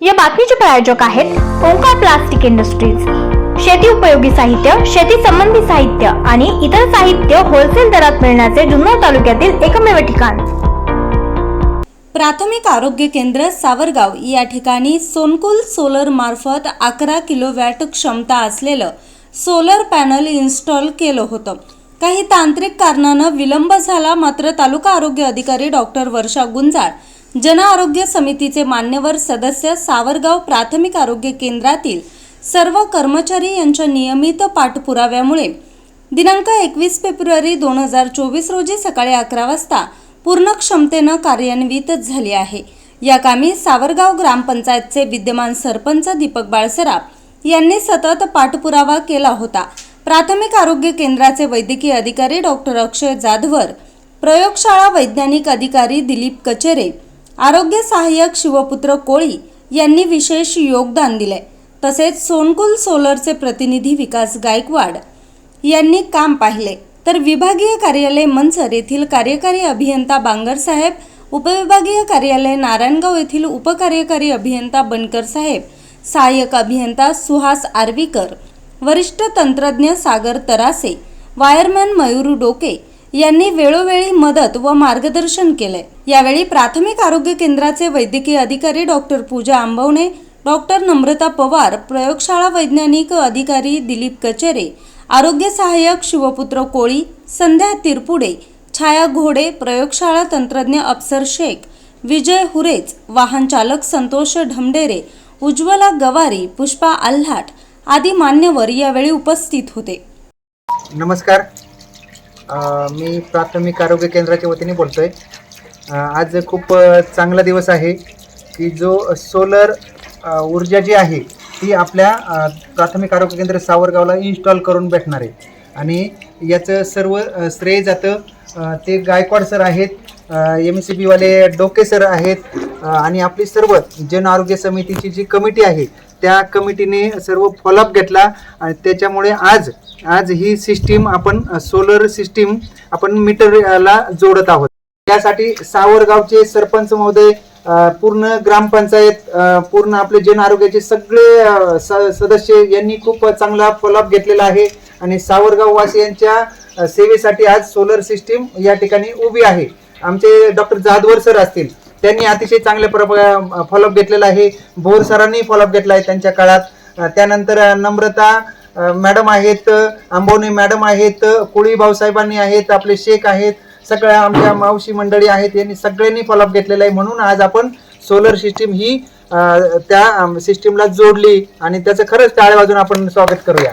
या बातमीचे प्रायोजक आहेत ओंकार प्लास्टिक इंडस्ट्रीज. शेती उपयोगी साहित्य शेती संबंधी साहित्य आणि इतर साहित्य होलसेल दरात मिळण्याचे जुन्नर तालुक्यातील एकमेव ठिकाण. प्राथमिक आरोग्य केंद्र सावरगाव. या ठिकाणी सोनकुल सोलर मार्फत अकरा किलोवॅट क्षमता असलेलं सोलर पॅनल इन्स्टॉल केलं होतं. काही तांत्रिक कारणानं विलंब झाला मात्र तालुका आरोग्य अधिकारी डॉक्टर वर्षा गुंजाळ जन आरोग्य समितीचे मान्यवर सदस्य सावरगाव प्राथमिक आरोग्य केंद्रातील सर्व कर्मचारी यांच्या नियमित पाठपुराव्यामुळे दिनांक एकवीस फेब्रुवारी दोन हजार चोवीस रोजी सकाळी अकरा वाजता पूर्ण क्षमतेनं कार्यान्वित झाली आहे. या कामी सावरगाव ग्रामपंचायतचे विद्यमान सरपंच दीपक बाळसराफ यांनी सतत पाठपुरावा केला होता. प्राथमिक आरोग्य केंद्राचे वैद्यकीय अधिकारी डॉक्टर अक्षय जाधवर प्रयोगशाळा वैज्ञानिक अधिकारी दिलीप कचेरे आरोग्य सहाय्यक शिवपुत्र कोळी यांनी विशेष योगदान दिले तसेच सोनकुल सोलरचे प्रतिनिधी विकास गायकवाड यांनी काम पाहिले. तर विभागीय कार्यालय मनसर येथील कार्यकारी अभियंता बांगरसाहेब उपविभागीय कार्यालय नारायणगाव येथील उपकार्यकारी अभियंता बनकर साहेब सहाय्यक अभियंता सुहास आर्वीकर वरिष्ठ तंत्रज्ञ सागर तरासे वायरमॅन मयूर डोके यांनी वेळोवेळी मदत व मार्गदर्शन केले. यावेळी प्राथमिक आरोग्य केंद्राचे वैद्यकीय अधिकारी डॉक्टर पूजा आंबवणे डॉक्टर नम्रता पवार प्रयोगशाळा वैज्ञानिक अधिकारी दिलीप कचेरे आरोग्य सहाय्यक शिवपुत्र कोळी संध्या तिरपुडे छाया घोडे प्रयोगशाळा तंत्रज्ञ अप्सर शेख विजय हुरेच वाहन चालक संतोष ढमडेरे उज्ज्वला गवारी पुष्पा आल्हाट आदी मान्यवर यावेळी उपस्थित होते. नमस्कार. मी प्राथमिक आरोग्य केंद्राच्या वतीने बोलतो आहे आज खूप चांगला दिवस आहे की जो सोलर ऊर्जा जी आहे ती आपल्या प्राथमिक आरोग्य केंद्र सावरगावला इन्स्टॉल करून भेटणार आहे. आणि याचं सर्व श्रेय जातं ते गायकवाड सर आहेत एम सी बीवाले डोके सर आहेत आणि आपली सर्व जन आरोग्य समितीची जी कमिटी आहे त्या कमिटीने सर्व फॉलोअप घेतला आणि त्याच्यामुळे आज आज ही सिस्टीम आपण सोलर सिस्टीम आपण मीटरला जोडत आहोत. त्यासाठी सावरगावचे सरपंच महोदय पूर्ण ग्रामपंचायत पूर्ण आपले जन आरोग्याचे सगळे स- सदस्य यांनी खूप चांगला फॉलोअप घेतलेला आहे आणि सावरगाव वासियांच्या सेवेसाठी आज सोलर सिस्टीम या ठिकाणी उभी आहे. आमचे डॉक्टर जाधवर सर असतील. त्यांनी अतिशय चांगले प्र फॉलोअप घेतलेला आहे. भोर सरांनी फॉलोअप घेतला आहे त्यांच्या काळात. त्यानंतर नम्रता मॅडम आहेत आंबोनी मॅडम आहेत कुळी भाऊसाहेबांनी आहेत आपले शेख आहेत सगळ्या आमच्या मावशी मंडळी आहेत यांनी सगळ्यांनी फॉलोअप घेतलेला आहे म्हणून आज आपण सोलर सिस्टीम ही त्या सिस्टीमला जोडली आणि त्याचं खरंच टाळ्या वाजून आपण स्वागत करूया.